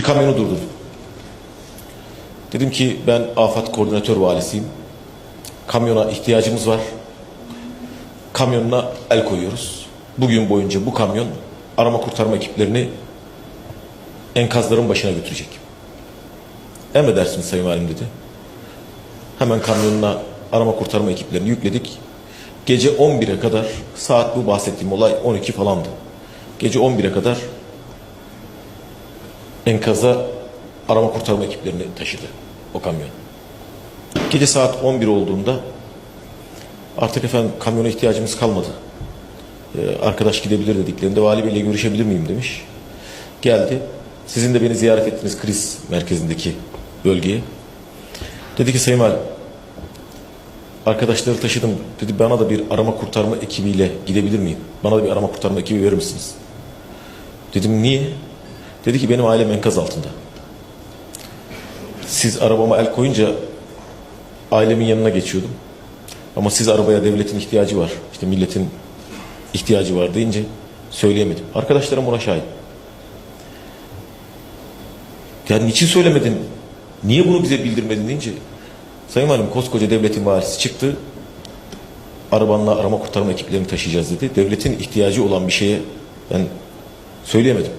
Bir kamyonu durdurdum. Dedim ki ben afet koordinatör valisiyim. Kamyona ihtiyacımız var. Kamyonuna el koyuyoruz. Bugün boyunca bu kamyon arama kurtarma ekiplerini enkazların başına götürecek. Emredersiniz Sayın Valim dedi. Hemen kamyonuna arama kurtarma ekiplerini yükledik. Gece 11'e kadar saat bu bahsettiğim olay 12 falandı. Gece 11'e kadar enkaza arama kurtarma ekiplerini taşıdı o kamyon. Gece saat 11 olduğunda artık efendim kamyona ihtiyacımız kalmadı. Ee, arkadaş gidebilir dediklerinde vali beyle görüşebilir miyim demiş. Geldi. Sizin de beni ziyaret ettiğiniz kriz merkezindeki bölgeye. Dedi ki Sayın Valim arkadaşları taşıdım. Dedi bana da bir arama kurtarma ekibiyle gidebilir miyim? Bana da bir arama kurtarma ekibi verir misiniz? Dedim niye? Dedi ki benim ailem enkaz altında. Siz arabama el koyunca ailemin yanına geçiyordum. Ama siz arabaya devletin ihtiyacı var. İşte milletin ihtiyacı var deyince söyleyemedim. Arkadaşlarım buna şahit. Ya niçin söylemedin? Niye bunu bize bildirmedin deyince Sayın Valim koskoca devletin valisi çıktı. Arabanla arama kurtarma ekiplerini taşıyacağız dedi. Devletin ihtiyacı olan bir şeye ben söyleyemedim.